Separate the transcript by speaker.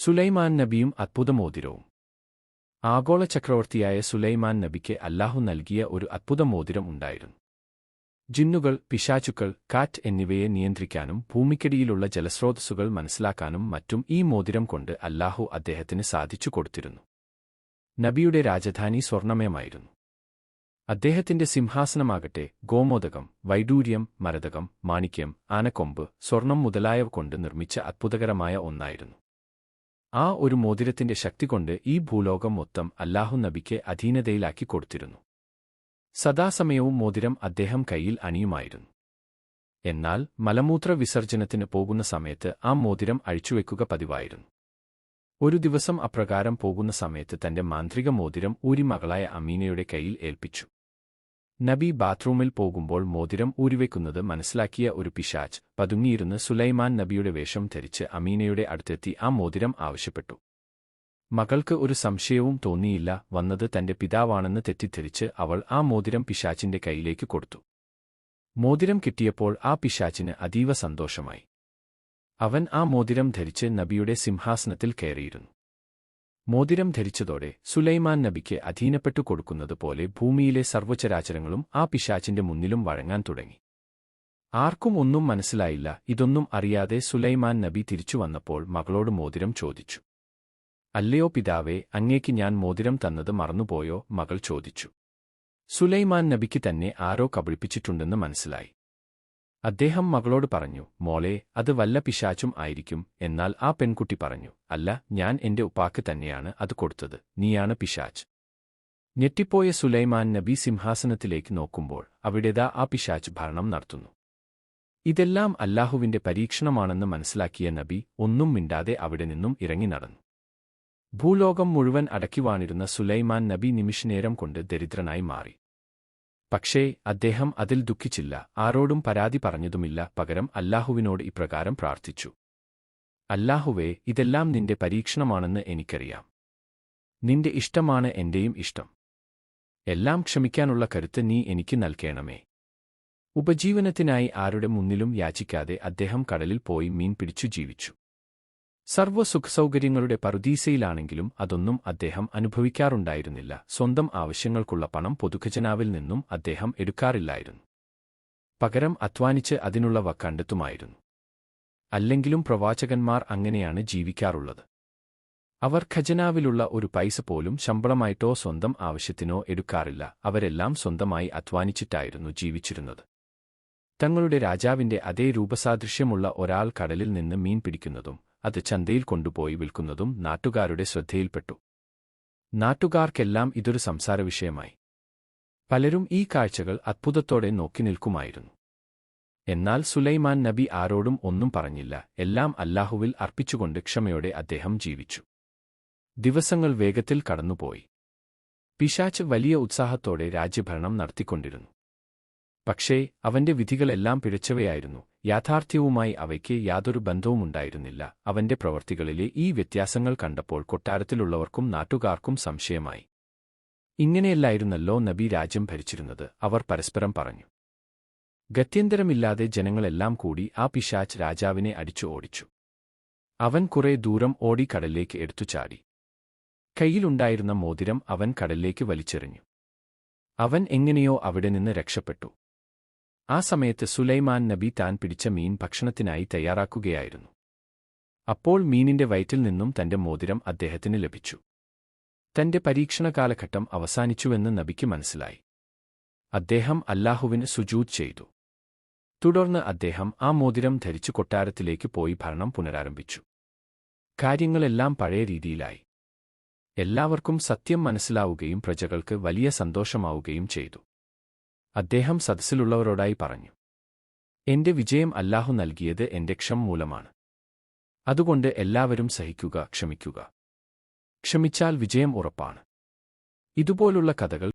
Speaker 1: സുലൈമാൻ നബിയും അത്ഭുതമോതിരവും. ആഗോള ചക്രവർത്തിയായ സുലൈമാൻ നബിക്ക് അല്ലാഹു നൽകിയ ഒരു അത്ഭുതമോതിരം ഉണ്ടായിരുന്നു. ജിന്നുകൾ പിശാചുക്കൾ കാറ്റ് എന്നിവയെ നിയന്ത്രിക്കാനും ഭൂമിക്കടിയിലുള്ള ജലസ്രോതസ്സുകൾ മനസ്സിലാക്കാനും മറ്റും ഈ മോതിരം കൊണ്ട് അല്ലാഹു അദ്ദേഹത്തിന് സാധിച്ചു കൊടുത്തിരുന്നു. നബിയുടെ രാജധാനി സ്വർണമയമായിരുന്നു. അദ്ദേഹത്തിന്റെ സിംഹാസനമാകട്ടെ ഗോമോദകം വൈഡൂര്യം മരതകം മാണിക്യം ആനക്കൊമ്പ് സ്വർണം മുതലായവ കൊണ്ട് നിർമ്മിച്ച അത്ഭുതകരമായ ഒന്നായിരുന്നു. ആ ഒരു മോതിരത്തിന്റെ ശക്തി കൊണ്ട് ഈ ഭൂലോകം മൊത്തം അല്ലാഹു നബിക്ക് അധീനതയിലാക്കി കൊടുത്തിരുന്നു. സദാസമയവും മോതിരം അദ്ദേഹം കയ്യിൽ അണിയുമായിരുന്നു. എന്നാൽ മലമൂത്ര വിസർജനത്തിന് പോകുന്ന സമയത്ത് ആ മോതിരം അഴിച്ചുവെക്കുക പതിവായിരുന്നു. ഒരു ദിവസം അപ്രകാരം പോകുന്ന സമയത്ത് തന്റെ മാന്ത്രിക മോതിരം ഊരി മകളായ അമീനയുടെ കയ്യിൽ ഏൽപ്പിച്ചു. നബി ബാത്റൂമിൽ പോകുമ്പോൾ മോതിരം ഊരിവെക്കുന്നത് മനസ്സിലാക്കിയ ഒരു പിശാച്ച് പതുങ്ങിയിരുന്ന് സുലൈമാൻ നബിയുടെ വേഷം ധരിച്ച് അമീനയുടെ അടുത്തെത്തി ആ മോതിരം ആവശ്യപ്പെട്ടു. മകൾക്ക് ഒരു സംശയവും തോന്നിയില്ല വന്നത് തന്റെ പിതാവാണെന്ന് തെറ്റിദ്ധരിച്ച് അവൾ ആ മോതിരം പിശാച്ചിന്റെ കയ്യിലേക്ക് കൊടുത്തു. മോതിരം കിട്ടിയപ്പോൾ ആ പിശാച്ചിന് അതീവ സന്തോഷമായി. അവൻ ആ മോതിരം ധരിച്ച് നബിയുടെ സിംഹാസനത്തിൽ കയറിയിരുന്നു. മോതിരം ധരിച്ചതോടെ സുലൈമാൻ നബിക്ക് അധീനപ്പെട്ടു കൊടുക്കുന്നത് പോലെ ഭൂമിയിലെ സർവചരാചരങ്ങളും ആ പിശാച്ചിന്റെ മുന്നിലും വഴങ്ങാൻ തുടങ്ങി. ആർക്കും ഒന്നും മനസ്സിലായില്ല ഇതൊന്നും അറിയാതെ സുലൈമാൻ നബി തിരിച്ചു വന്നപ്പോൾ മകളോട് മോതിരം ചോദിച്ചു. അല്ലയോ പിതാവേ അങ്ങേക്ക് ഞാൻ മോതിരം തന്നത് മറന്നുപോയോ? മകൾ ചോദിച്ചു. സുലൈമാൻ നബിക്ക് തന്നെ ആരോ കബളിപ്പിച്ചിട്ടുണ്ടെന്ന് മനസ്സിലായി. അദ്ദേഹം മകളോട് പറഞ്ഞു മോളെ അത് വല്ല പിശാച്ചും ആയിരിക്കും എന്നാൽ ആ പെൺകുട്ടി പറഞ്ഞു അല്ല ഞാൻ എന്റെ ഉപ്പാക്ക് തന്നെയാണ് അത് കൊടുത്തത് നീയാണ് പിശാച്ച്. ഞെട്ടിപ്പോയ സുലൈമാൻ നബി സിംഹാസനത്തിലേക്ക് നോക്കുമ്പോൾ അവിടേതാ ആ പിശാച്ച് ഭരണം നടത്തുന്നു. ഇതെല്ലാം അല്ലാഹുവിന്റെ പരീക്ഷണമാണെന്ന് മനസ്സിലാക്കിയ നബി ഒന്നും മിണ്ടാതെ അവിടെ നിന്നും ഇറങ്ങി നടന്നു. ഭൂലോകം മുഴുവൻ അടക്കിവാണിരുന്ന സുലൈമാൻ നബി നിമിഷനേരം കൊണ്ട് ദരിദ്രനായി മാറി. പക്ഷേ അദ്ദേഹം അതിൽ ദുഃഖിച്ചില്ല. ആരോടും പരാതി പറഞ്ഞതുമില്ല. പകരം അല്ലാഹുവിനോട് ഇപ്രകാരം പ്രാർത്ഥിച്ചു. അല്ലാഹുവേ ഇതെല്ലാം നിന്റെ പരീക്ഷണമാണെന്ന് എനിക്കറിയാം. നിന്റെ ഇഷ്ടമാണ് എന്റെയും ഇഷ്ടം. എല്ലാം ക്ഷമിക്കാനുള്ള കരുത്ത് നീ എനിക്ക് നൽകേണമേ. ഉപജീവനത്തിനായി ആരുടെ മുന്നിലും യാചിക്കാതെ അദ്ദേഹം കടലിൽ പോയി മീൻ പിടിച്ചു ജീവിച്ചു. സർവസുഖസൗകര്യങ്ങളുടെ പറുദീസയിലാണെങ്കിലും അതൊന്നും അദ്ദേഹം അനുഭവിക്കാറുണ്ടായിരുന്നില്ല. സ്വന്തം ആവശ്യങ്ങൾക്കുള്ള പണം പൊതുഖജനാവിൽ നിന്നും അദ്ദേഹം എടുക്കാറില്ലായിരുന്നു. പകരം അധ്വാനിച്ച് അതിനുള്ള കണ്ടെത്തുമായിരുന്നു അല്ലെങ്കിലും പ്രവാചകന്മാർ അങ്ങനെയാണ് ജീവിക്കാറുള്ളത്. അവർ ഖജനാവിലുള്ള ഒരു പൈസ പോലും ശമ്പളമായിട്ടോ സ്വന്തം ആവശ്യത്തിനോ എടുക്കാറില്ല. അവരെല്ലാം സ്വന്തമായി അധ്വാനിച്ചിട്ടായിരുന്നു ജീവിച്ചിരുന്നത്. തങ്ങളുടെ രാജാവിന്റെ അതേ രൂപസാദൃശ്യമുള്ള ഒരാൾ കടലിൽ നിന്ന് മീൻ പിടിക്കുന്നതും അത് ചന്തയിൽ കൊണ്ടുപോയി വിൽക്കുന്നതും നാട്ടുകാരുടെ ശ്രദ്ധയിൽപ്പെട്ടു. നാട്ടുകാർക്കെല്ലാം ഇതൊരു സംസാര വിഷയമായി പലരും ഈ കാഴ്ചകൾ അത്ഭുതത്തോടെ നോക്കി നിൽക്കുമായിരുന്നു. എന്നാൽ സുലൈമാൻ നബി ആരോടും ഒന്നും പറഞ്ഞില്ല എല്ലാം അല്ലാഹുവിൽ അർപ്പിച്ചുകൊണ്ട് ക്ഷമയോടെ അദ്ദേഹം ജീവിച്ചു. ദിവസങ്ങൾ വേഗത്തിൽ കടന്നുപോയി. പിശാച്ച് വലിയ ഉത്സാഹത്തോടെ രാജ്യഭരണം നടത്തിക്കൊണ്ടിരുന്നു. പക്ഷേ അവന്റെ വിധികളെല്ലാം പിഴച്ചവയായിരുന്നു. യാഥാർത്ഥ്യവുമായി അവയ്ക്ക് യാതൊരു ബന്ധവുമുണ്ടായിരുന്നില്ല. അവന്റെ പ്രവർത്തികളിലെ ഈ വ്യത്യാസങ്ങൾ കണ്ടപ്പോൾ കൊട്ടാരത്തിലുള്ളവർക്കും നാട്ടുകാർക്കും സംശയമായി. ഇങ്ങനെയല്ലായിരുന്നല്ലോ നബി രാജ്യം ഭരിച്ചിരുന്നത് അവർ പരസ്പരം പറഞ്ഞു. ഗത്യന്തരമില്ലാതെ ജനങ്ങളെല്ലാം കൂടി ആ പിശാച്ച് രാജാവിനെ അടിച്ചു ഓടിച്ചു. അവൻ കുറെ ദൂരം ഓടി കടലിലേക്ക് എടുത്തു ചാടി. കയ്യിലുണ്ടായിരുന്ന മോതിരം അവൻ കടലിലേക്ക് വലിച്ചെറിഞ്ഞു. അവൻ എങ്ങനെയോ അവിടെ നിന്ന് രക്ഷപ്പെട്ടു. ആ സമയത്ത് സുലൈമാൻ നബി താൻ പിടിച്ച മീൻ ഭക്ഷണത്തിനായി തയ്യാറാക്കുകയായിരുന്നു. അപ്പോൾ മീനിന്റെ വയറ്റിൽ നിന്നും തന്റെ മോതിരം അദ്ദേഹത്തിന് ലഭിച്ചു. തന്റെ പരീക്ഷണ കാലഘട്ടം അവസാനിച്ചുവെന്ന് നബിക്ക് മനസ്സിലായി. അദ്ദേഹം അല്ലാഹുവിന് സുജൂത് ചെയ്തു. തുടർന്ന് അദ്ദേഹം ആ മോതിരം ധരിച്ചു കൊട്ടാരത്തിലേക്ക് പോയി ഭരണം പുനരാരംഭിച്ചു. കാര്യങ്ങളെല്ലാം പഴയ രീതിയിലായി. എല്ലാവർക്കും സത്യം മനസ്സിലാവുകയും പ്രജകൾക്ക് വലിയ സന്തോഷമാവുകയും ചെയ്തു. അദ്ദേഹം സദസ്സിലുള്ളവരോടായി പറഞ്ഞു എന്റെ വിജയം അല്ലാഹു നൽകിയത് എന്റെ ക്ഷം മൂലമാണ്. അതുകൊണ്ട് എല്ലാവരും സഹിക്കുക ക്ഷമിക്കുക. ക്ഷമിച്ചാൽ വിജയം ഉറപ്പാണ്. ഇതുപോലുള്ള കഥകൾ